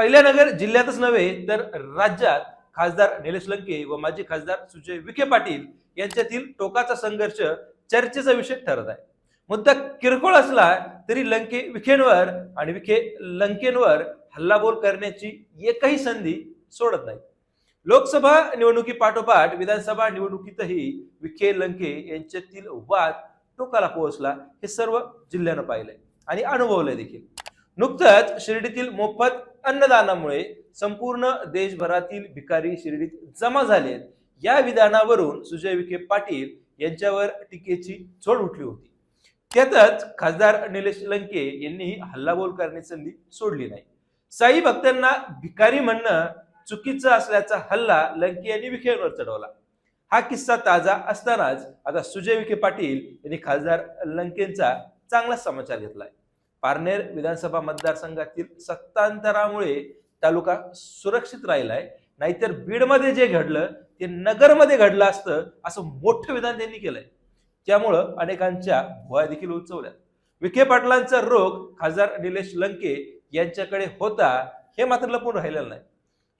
अहिल्यानगर जिल्ह्यातच नव्हे तर राज्यात खासदार निलेश लंके व माजी खासदार सुजय विखे पाटील यांच्यातील टोकाचा संघर्ष चर्चेचा विषय ठरत आहे. मुद्दा किरकोळ असला तरी लंके विखेंवर आणि विखे लंकेंवर हल्लाबोल करण्याची एकही संधी सोडत नाही. लोकसभा निवडणुकी पाठोपाठ विधानसभा निवडणुकीतही विखे लंके यांच्यातील वाद टोकाला पोहोचला हे सर्व जिल्ह्यानं पाहिलंय आणि अनुभवलंय देखील. नुकतंच शिर्डीतील मोफत अन्नदानामुळे संपूर्ण देशभरातील भिकारी शिर्डीत जमा झालेत या विधानावरून सुजय विखे पाटील यांच्यावर टीकेची झोड उठली होती. त्यातच खासदार निलेश लंके यांनीही हल्लाबोल करण्याची संधी सोडली नाही. साई भक्तांना भिकारी म्हणणं चुकीचं असल्याचा हल्ला लंके यांनी विखेवर चढवला. हा किस्सा ताजा असतानाच आता सुजय विखे पाटील यांनी खासदार लंकेंचा चांगला समाचार घेतलाय. पारनेर विधानसभा मतदारसंघातील सत्तांतरामुळे तालुका सुरक्षित राहिलाय. नाहीतर बीडमध्ये जे घडलं ते नगरमध्ये घडलं असतं असं मोठं विधान त्यांनी केलंय. त्यामुळं अनेकांच्या भुवा देखील उंचवल्या विखे पाटलांचा रोग खासदार निलेश लंके यांच्याकडे होता हे मात्र लपून राहिलेलं नाही.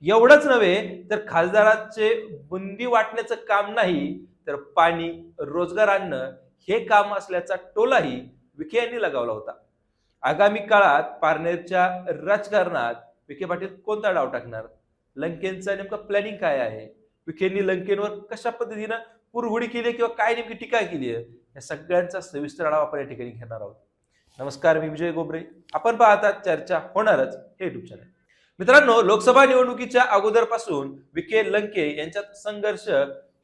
एवढंच नव्हे तर खासदारांचे बुंदी वाटण्याचं काम नाही तर पाणी रोजगार आणणं हे काम असल्याचा टोलाही विखे यांनी लगावला होता. आगामी काळात पारनेरच्या राजकारणात विखे पाटील कोणता डाव टाकणार? लंकेंचं नेमकं प्लॅनिंग काय आहे? विखेंनी लंकेवर कशा पद्धतीनं पुरहुडी केली किंवा काय नेमकी टीका केली आहे? या सगळ्यांचा सविस्तर आढावा आपण या ठिकाणी घेणार आहोत. नमस्कार मी विजय गोबरे. आपण पाहतात चर्चा होणारच हे युट्यूब चॅनल मित्रांनो लोकसभा निवडणुकीच्या अगोदरपासून विखे लंके यांच्यात संघर्ष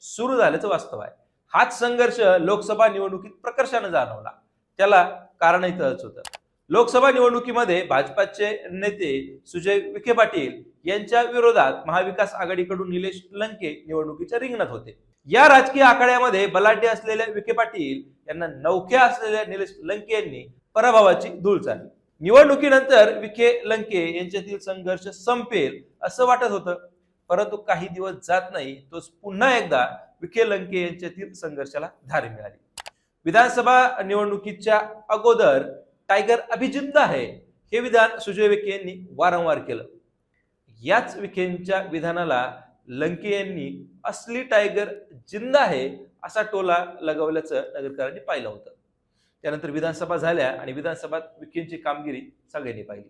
सुरू झाल्याचं वास्तव आहे. हाच संघर्ष लोकसभा निवडणुकीत प्रकर्षानं जाणवला. त्याला कारणही तळच होतं. लोकसभा निवडणुकीमध्ये भाजपाचे नेते सुजय विखे पाटील यांच्या विरोधात महाविकास आघाडीकडून निलेश लंके निवडणुकीच्या रिंगणात होते. या राजकीय आखाड्यामध्ये बलाढ्य असलेल्या विखे पाटील यांना नौख्या असलेल्या निलेश लंके यांनी पराभवाची धूळ चालली. निवडणुकीनंतर विखे लंके यांच्यातील संघर्ष संपेल असं वाटत होतं. परंतु काही दिवस जात नाही तोच पुन्हा एकदा विखे लंके यांच्यातील संघर्षाला धार मिळाली. विधानसभा निवडणुकीच्या अगोदर टायगर अभिजिंद आहे. हे विधान सुजय विखे यांनी वारंवार केलं. याच विखेंच्या विधानाला लंके यांनी असली टायगर जिंद आहे असा टोला लगावल्याचं नगरकरांनी पाहिलं होतं. त्यानंतर विधानसभा झाल्या आणि विधानसभात विखेंची कामगिरी सगळ्यांनी पाहिली.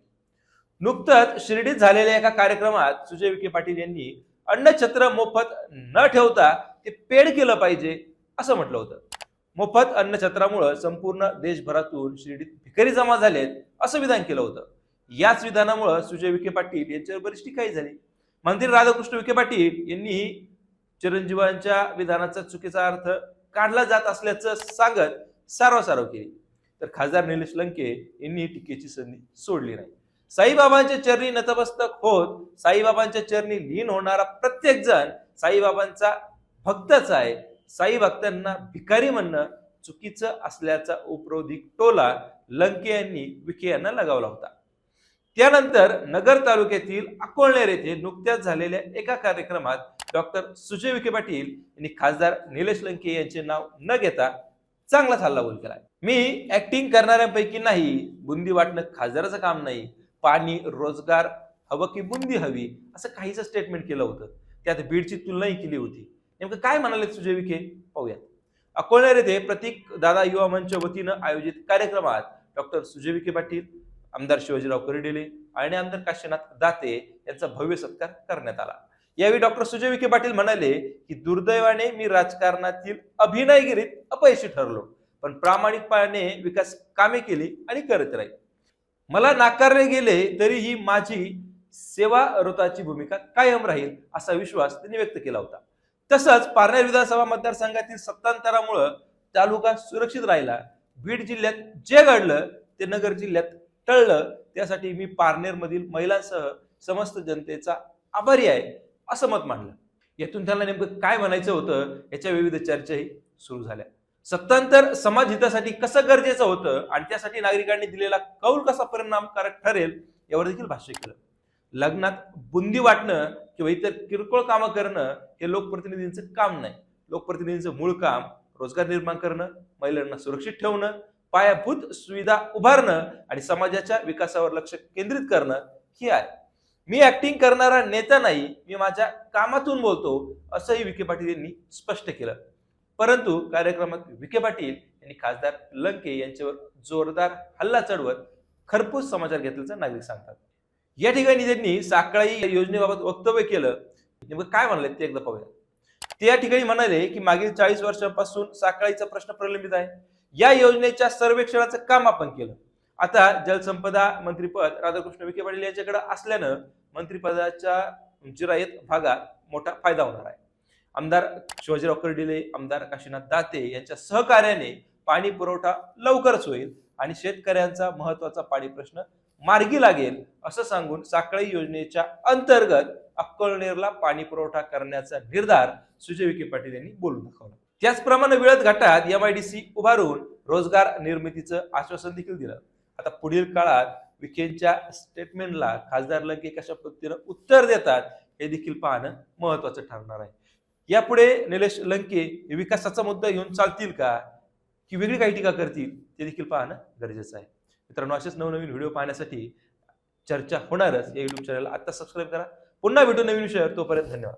नुकतंच शिर्डीत झालेल्या एका कार्यक्रमात सुजय विखे पाटील यांनी अन्नछत्र मोफत न ठेवता ते पेड केलं पाहिजे असं म्हटलं होतं. मोफत अन्नछत्रामुळं संपूर्ण देशभरातून शिर्डीत भिकारी जमा झालेत असं विधान केलं होतं. याच विधानामुळं सुजय विखे पाटील यांच्यावर बरीच टीकाही झाली. मंत्री राधाकृष्ण विखे पाटील यांनीही चिरंजीवांच्या विधानाचा चुकीचा अर्थ काढला जात असल्याचं सांगत सारवासारव केली. तर खासदार निलेश लंके यांनी टीकेची संधी सोडली नाही. साईबाबांच्या चरणी नतमस्तक होत साईबाबांच्या चरणी लीन होणारा प्रत्येक जण साईबाबांचा भक्तच आहे. साई भक्तांना भिकारी म्हणणं चुकीचं असल्याचा उपरोधिक टोला लंके यांनी विखे यांना लगावला होता. त्यानंतर नगर तालुक्यातील अकोळनेर येथे नुकत्याच झालेल्या एका कार्यक्रमात डॉक्टर सुजय विखे पाटील यांनी खासदार निलेश लंके यांचे नाव न घेता चांगलाच हल्लाबोल केला. मी ऍक्टिंग करणाऱ्यांपैकी नाही बुंदी वाटणं खासदाराचं काम नाही पाणी रोजगार हवं की बुंदी हवी असं काहीच स्टेटमेंट केलं होतं. त्यात बीडची तुलनाही केली होती. नेमकं काय म्हणाले सुजय विखे? पाहूयात. अकोलनेर येथे प्रतीक दादा युवा मंच वतीनं आयोजित कार्यक्रमात डॉक्टर सुजय विखे पाटील आमदार शिवाजीराव करडेले आणि आमदार काशीनाथ दाते यांचा भव्य सत्कार करण्यात आला. यावेळी डॉक्टर सुजय विखे पाटील म्हणाले की दुर्दैवाने मी राजकारणातील अभिनयगिरीत अपयशी ठरलो पण प्रामाणिकपणे विकास कामे केली आणि करत राहील. मला नाकारले गेले तरीही माझी सेवा रथाची भूमिका कायम राहील असा विश्वास त्यांनी व्यक्त केला होता. तसंच पारनेर विधानसभा मतदारसंघातील सत्तांतरामुळं तालुका सुरक्षित राहिला. बीड जिल्ह्यात जे घडलं ते नगर जिल्ह्यात टळलं. त्यासाठी मी पारनेर मधील महिलांसह समस्त जनतेचा आभारी आहे असं मत मांडलं. यातून त्यांना नेमकं काय म्हणायचं होतं याच्या विविध चर्चाही सुरू झाल्या. सत्तांतर समाज हितासाठी कसं गरजेचं होतं आणि त्यासाठी नागरिकांनी दिलेला कौल कसा परिणामकारक ठरेल यावर देखील भाष्य केलं. लग्नात बुंदी वाटणं किंवा इतर किरकोळ कामं करणं हे लोकप्रतिनिधींचं काम नाही. लोकप्रतिनिधींचं मूळ काम रोजगार निर्माण करणं महिलांना सुरक्षित ठेवणं पायाभूत सुविधा उभारणं आणि समाजाच्या विकासावर लक्ष केंद्रित करणं हे आहे. मी ऍक्टिंग करणारा नेता नाही मी माझ्या कामातून बोलतो असंही विखे पाटील यांनी स्पष्ट केलं. परंतु कार्यक्रमात विखे पाटील यांनी खासदार लंके यांच्यावर जोरदार हल्ला चढवत खरपूस समाचार घेतल्याचं नागरिक सांगतात. या ठिकाणी त्यांनी साकळाई या योजनेबाबत वक्तव्य केलं. नेमकं काय म्हणाले ते एकदा पाहूया. ते या ठिकाणी म्हणाले की मागील चाळीस वर्षांपासून साकळीचा प्रश्न प्रलंबित आहे. या योजनेच्या सर्वेक्षणाचं काम आपण केलं. आता जलसंपदा मंत्रीपद राधाकृष्ण विखे पाटील यांच्याकडे असल्यानं मंत्रिपदाच्या जिरायत भागात मोठा फायदा होणार आहे. आमदार शिवाजीराव कर्डिले आमदार काशीनाथ दाते यांच्या सहकार्याने पाणी पुरवठा लवकरच होईल आणि शेतकऱ्यांचा महत्त्वाचा पाणी प्रश्न मार्गी लागेल असं सांगून साखळी योजनेच्या अंतर्गत अक्कलनेरला पाणी पुरवठा करण्याचा निर्धार सुजय विखे पाटील यांनी बोलून दाखवला. त्याचप्रमाणे विळत घाटात एम आय डी सी उभारून रोजगार निर्मितीचं आश्वासन देखील दिलं. आता पुढील काळात विखेंच्या स्टेटमेंटला खासदार लंके कशा पद्धतीनं उत्तर देतात हे देखील पाहणं महत्वाचं ठरणार आहे. यापुढे निलेश लंके विकासाचा मुद्दा घेऊन चालतील का? की वेगळी काही टीका करतील ते देखील पाहणं गरजेचं आहे. मित्रांनो असेच नवनवीन व्हिडिओ पाहण्यासाठी चर्चा होणारच. या युट्यूब चॅनलला आता सबस्क्राईब करा. पुन्हा भेटू नवीन विषयावर. तोपर्यंत धन्यवाद.